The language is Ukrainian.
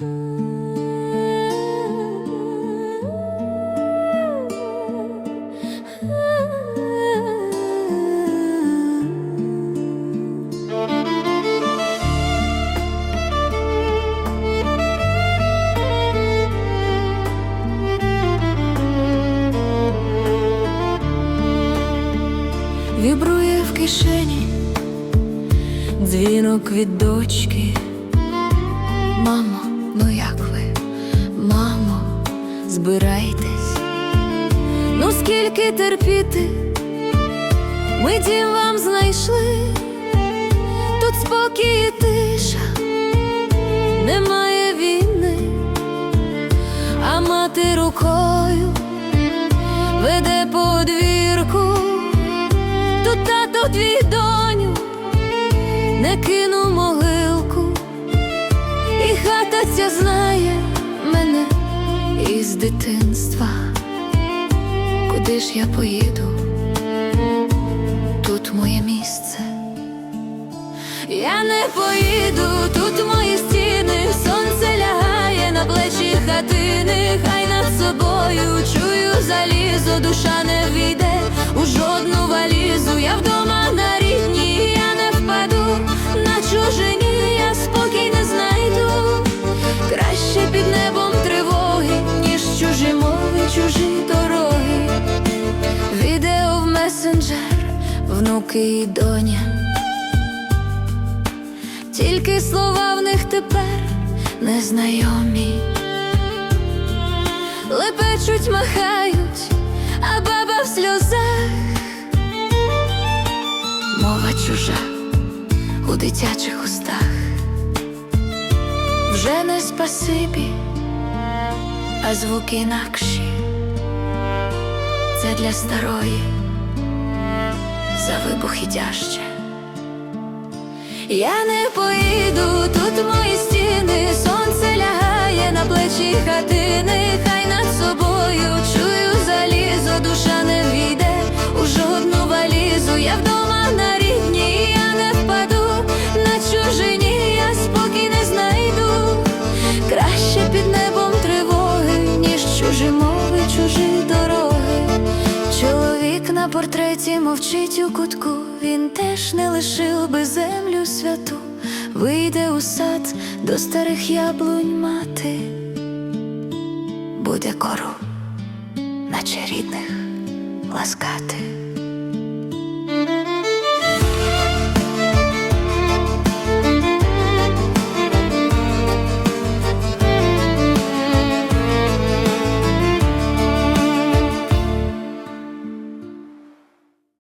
Вібрує в кишені дзвінок від дочки. Мамо, ну як ви? Мамо, збирайтесь. Ну скільки терпіти? Ми дім вам знайшли. Тут спокій і тиша, немає війни, а мати рукою веде по двірку. Тут тато твій доню не кину могилку, і хата ця знає мене із дитинства. Куди ж я поїду? Тут моє місце. Я не поїду, тут мої стіни, сонце лягає на плечі хатини, хай над собою чую залізо, душа не війде чужі дороги. Відео в месенджер, внуки і доня. Тільки слова в них тепер незнайомі, лепечуть, махають, а баба в сльозах, мова чужа у дитячих устах, вже не спасибі, а звуки інакші. Це для старої за вибухи тяжче. Я не поїду, тут мої стіни, сонце лягає на плечі хатини, на портреті мовчить у кутку, він теж не лишив би землю святу, вийде у сад до старих яблунь мати, буде кору, наче рідних ласкати.